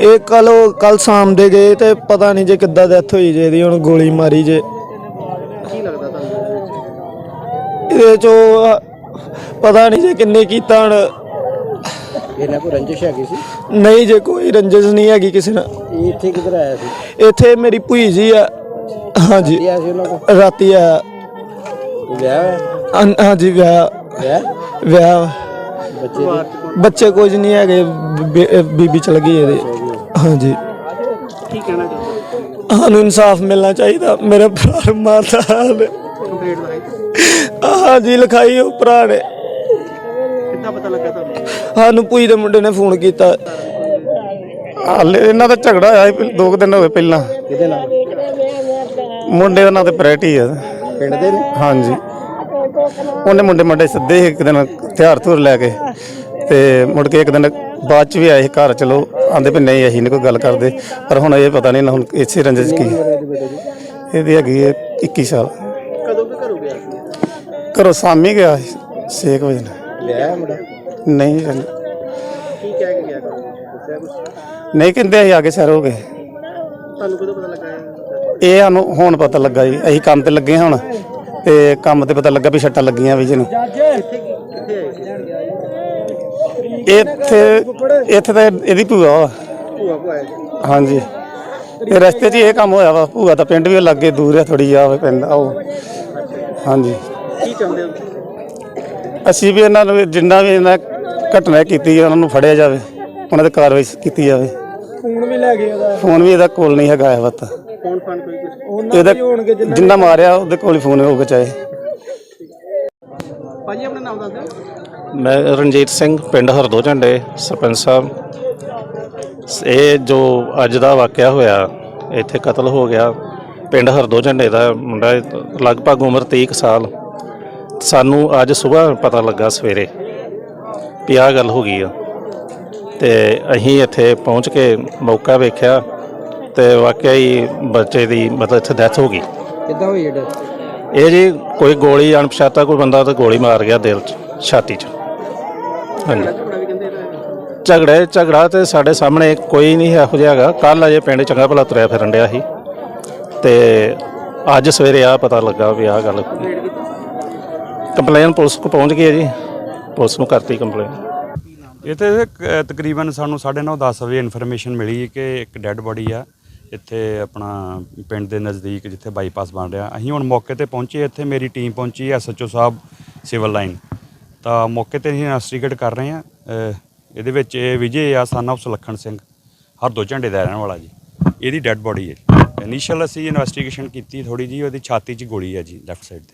ਇਹ ਕੱਲ ਕੱਲ ਸ਼ਾਮ ਦੇ ਗਏ ਤੇ ਪਤਾ ਨਹੀਂ ਜੇ ਕਿੱਦਾਂ ਡੈਥ ਹੋਈ ਜੇ ਇਹਦੀ ਹੁਣ ਗੋਲੀ ਮਾਰੀ ਜੇ। ਕੀ ਲੱਗਦਾ ਤੁਹਾਨੂੰ? ਇਹਦੇ ਚੋਂ ਪਤਾ ਨਹੀਂ ਜੇ ਕਿੰਨੇ ਕੀਤਾ ਹੁਣ। ਇਹਨਾਂ ਕੋ ਰੰਜਿਸ਼ ਹੈਗੀ ਸੀ? ਨਹੀਂ ਜੇ ਕੋਈ ਰੰਜਿਸ਼ ਨਹੀਂ ਹੈਗੀ ਕਿਸੇ ਨਾਲ। ਇਹ ਇੱਥੇ ਕਿਧਰ ਆਇਆ ਸੀ? ਇੱਥੇ ਮੇਰੀ ਭੂਈ ਜੀ ਆ। ਹਾਂਜੀ। ਆਇਆ ਸੀ ਉਹਨਾਂ ਕੋ ਰਾਤੀ ਆ ਵਿਆਹ ਹੋਇਆ? ਹਾਂਜੀ ਵਿਆਹ। ਵਿਆਹ? ਵਿਆਹ। ਬੱਚੇ ਦੀ ਬੱਚੇ ਕੁਝ ਨਹੀਂ ਹੈਗੇ ਬੀ- ਬੀਬੀ ਚਲ ਗਈ ਇਹਦੇ। ਹਾਂਜੀ। ਕੀ ਕਹਿਣਾ ਚਾਹੁੰਦੇ ਸਾਨੂੰ ਇਨਸਾਫ ਮਿਲਣਾ ਚਾਹੀਦਾ। ਮੇਰੇ ਭਰਾ ਨੂੰ। ਮਾਰਦਾ ਹਾਲ ਕੰਪਲੀਟ ਲਾਈ। ਹਾਂਜੀ ਲਿਖਾਈ ਉਹ ਭਰਾ ਨੇ। ਕਿੱਦਾਂ ਪਤਾ ਲੱਗਾ ਤੁਹਾਨੂੰ? ਸਾਨੂੰ ਭੂਈ ਦੇ ਮੁੰਡੇ ਨੇ ਫੋਨ ਕੀਤਾ। ਹਾਲੇ ਇਹਨਾਂ ਦਾ ਝਗੜਾ ਹੋਇਆ ਸੀ ਦੋ ਕੁ ਦਿਨ ਹੋਏ ਪਹਿਲਾਂ। ਕਿਹਦੇ ਨਾਲ? ਮੁੰਡੇ ਦੇ ਪ੍ਰੈਟੀ ਆ। ਪਿੰਡ ਦੇ ਨੇ? ਹਾਂਜੀ। ਉਹਨੇ ਮੁੰਡੇ ਮੁੰਡੇ ਸਿੱਧੇ ਸੀ ਇੱਕ ਦਿਨ ਹਥਿਆਰ ਧੁਰ ਲੈ ਕੇ ਤੇ ਮੁੜ ਕੇ ਇੱਕ ਦਿਨ ਬਾਅਦ ਚ ਵੀ ਆਏ ਘਰ ਚਲੋ ਆਂਦੇ ਵੀ ਨਹੀਂ ਅਸੀਂ ਨਹੀਂ ਕੋਈ ਗੱਲ ਕਰਦੇ। ਪਰ ਹੁਣ ਇਹ ਪਤਾ ਨਹੀਂ ਨਾ ਹੁਣ ਇਸੇ ਰੰਜਿਸ਼ ਕੀ। ਇਹਦੇ ਹੈਗੀ ਹੈ 21 ਸਾਲ। ਕਦੋਂ ਕਿ ਘਰੋਂ ਗਿਆ ਸੀ? ਘਰੋਂ ਸਾਮੀ ਗਿਆ ਸੀ ਛੇ ਕੁ ਵਜੇ ਨਾਲ। ਵਿਆਹ ਮੁੰਡਾ? ਨਹੀਂ ਕੀ ਕਹਿ ਕੇ ਗਿਆ ਨਹੀਂ ਕਹਿੰਦੇ ਅਸੀਂ ਆਗੇ ਸ਼ਹਿਰ ਹੋ ਗਏ। ਤੁਹਾਨੂੰ ਕਦੋਂ ਪਤਾ ਲੱਗਾ ਇਹ? ਸਾਨੂੰ ਹੁਣ ਪਤਾ ਲੱਗਾ ਜੀ ਅਸੀਂ ਕੰਮ ਤੇ ਲੱਗੇ ਹੁਣ ਤੇ ਕੰਮ ਤੇ ਪਤਾ ਲੱਗਾ ਵੀ ਛੱਟਾਂ ਲੱਗੀਆਂ ਵੀ ਜਿਹਨੂੰ ਕਿੱਥੇ ਆਏ ਇੱਥੇ ਇੱਥੇ ਤਾਂ ਇਹਦੀ ਭੂਆ ਵਾ। ਭੂਆ ਸੀ ਹਾਂਜੀ। ਇਹ ਰਸਤੇ 'ਚ ਹੀ ਇਹ ਕੰਮ ਹੋਇਆ ਵਾ। ਭੂਆ ਦਾ ਪਿੰਡ ਵੀ ਲੱਗੇ ਦੂਰ ਆ ਥੋੜੀ ਆ ਪਿੰਡ ਉਹ ਹਾਂਜੀ। ਕੀ ਚਾਹੁੰਦੇ ਹੋ? ਅਸੀਂ ਵੀ ਇਹਨਾਂ ਨੂੰ ਜਿੰਨਾ ਵੀ ਇਹਨਾਂ ਘਟਨਾ ਕੀਤੀ ਹੈ, ਉਹਨਾਂ ਨੂੰ ਫੜਿਆ ਜਾਵੇ। ਉਹਨਾਂ ਤੇ ਕਾਰਵਾਈ ਕੀਤੀ ਜਾਵੇ। ਫੋਨ ਵੀ ਲੈ ਗਏ ਉਹਦਾ। ਫੋਨ ਵੀ ਇਹਦਾ ਕੋਲ ਨਹੀਂ ਹੈਗਾ ਇਹ ਵਤ ਕੌਣ ਫਨ ਕੋਈ ਕੁਛ? ਉਹਨਾਂ ਇਹਦਾ ਦੇ ਹੋਣਗੇ ਜਿੰਨਾ ਜਿੰਨਾ ਮਾਰਿਆ ਉਹਦੇ ਕੋਲ ਹੀ ਫੋਨ ਹੋਊਗਾ ਚਾਹੇ। ਭਾਜੀ ਆਪਣਾ ਨਾਮ ਦੱਸ ਦਿਓ। ਮੈਂ ਰਣਜੀਤ ਸਿੰਘ ਪਿੰਡ ਹਰਦੋ ਝੰਡੇ ਸਰਪੰਚ ਸਾਹਿਬ। ਇਹ ਜੋ ਅੱਜ ਦਾ ਵਾਕਿਆ ਹੋਇਆ ਇੱਥੇ ਕਤਲ ਹੋ ਗਿਆ। ਪਿੰਡ ਹਰਦੋ ਝੰਡੇ ਦਾ ਮੁੰਡਾ ਲਗਭਗ ਉਮਰ 30 ਕੁ ਸਾਲ। ਸਾਨੂੰ ਅੱਜ ਸਵੇਰ ਪਤਾ ਲੱਗਾ ਸਵੇਰੇ ਵੀ ਆਹ ਗੱਲ ਹੋ ਗਈ ਆ। ਤੇ ਅਸੀਂ ਇੱਥੇ ਪਹੁੰਚ ਕੇ ਮੌਕਾ ਵੇਖਿਆ ਤੇ ਵਾਕਿਆ ਹੀ ਬੱਚੇ ਦੀ ਮਤਲਬ ਇੱਥੇ ਡੈਥ ਹੋ ਗਈ। ਕਿੱਦਾਂ ਹੋਈ ਇਹ ਇਹ ਜੀ ਕੋਈ ਗੋਲੀ ਅਣਪਛਾਤਾ ਕੋਈ ਬੰਦਾ ਤਾਂ ਗੋਲੀ ਮਾਰ ਗਿਆ ਦਿਲ 'ਚ ਛਾਤੀ 'ਚ। ਹਾਂਜੀ। ਝਗੜਾ ਝਗੜੇ ਤੇ ਸਾਡੇ ਸਾਹਮਣੇ ਕੋਈ ਨਹੀਂ ਇਹੋ ਜਿਹਾ ਹੈਗਾ। ਕੱਲ ਅਜੇ ਪਿੰਡ ਚੰਗਾ ਭਲਾ ਤੁਰਿਆ ਫਿਰਨ ਡਿਆ ਸੀ। ਤੇ ਅੱਜ ਸਵੇਰੇ ਆ ਪਤਾ ਲੱਗਾ ਵੀ ਆਹ ਗੱਲ ਕੰਪਲੇਨ ਪੁਲਿਸ ਕੋ ਪਹੁੰਚ ਗਈ ਹੈ ਜੀ। ਪੁਲਿਸ ਨੂੰ ਕਰਤੀ ਕੰਪਲੇਨ। ਇਹ ਤੇ ਕ- ਤਕਰੀਬਨ ਸਾਨੂੰ 9:30 10 ਵਜੇ ਇਨਫੋਰਮੇਸ਼ਨ ਮਿਲੀ ਕਿ ਇੱਕ ਡੈੱਡ ਬੋਡੀ ਆ। ਇੱਥੇ ਆਪਣਾ ਪਿੰਡ ਦੇ ਨਜ਼ਦੀਕ ਜਿੱਥੇ ਬਾਈਪਾਸ ਬਣ ਰਿਹਾ। ਅਸੀਂ ਹੁਣ ਮੌਕੇ ਤੇ ਪਹੁੰਚੇ। ਇੱਥੇ ਮੇਰੀ ਟੀਮ ਪਹੁੰਚੀ ਐਸਐਚਓ ਸਾਹਿਬ ਸਿਵਲ ਲਾਈਨ ਤਾਂ ਮੌਕੇ ਤੇ ਅਸੀਂ ਇਨਵੈਸਟੀਗੇਟ ਕਰ ਰਹੇ ਹਾਂ ਇਹਦੇ ਵਿੱਚ ਇਹ ਵਿਜੇ ਆ ਸਨ of ਸੁਲੱਖਣ ਸਿੰਘ, ਹਰ ਦੋ ਝੰਡੇ ਦਾ ਰਹਿਣ ਵਾਲਾ ਜੀ। ਇਹਦੀ ਡੈੱਡ ਬੋਡੀ ਹੈ। ਇਨੀਸ਼ੀਅਲ ਅਸੀਂ ਇਨਵੈਸਟੀਗੇਸ਼ਨ ਕੀਤੀ ਥੋੜੀ ਜੀ ਉਹਦੀ ਛਾਤੀ 'ਚ ਗੋਲੀ ਹੈ ਜੀ ਲੈਫਟ ਸਾਈਡ ਤੇ।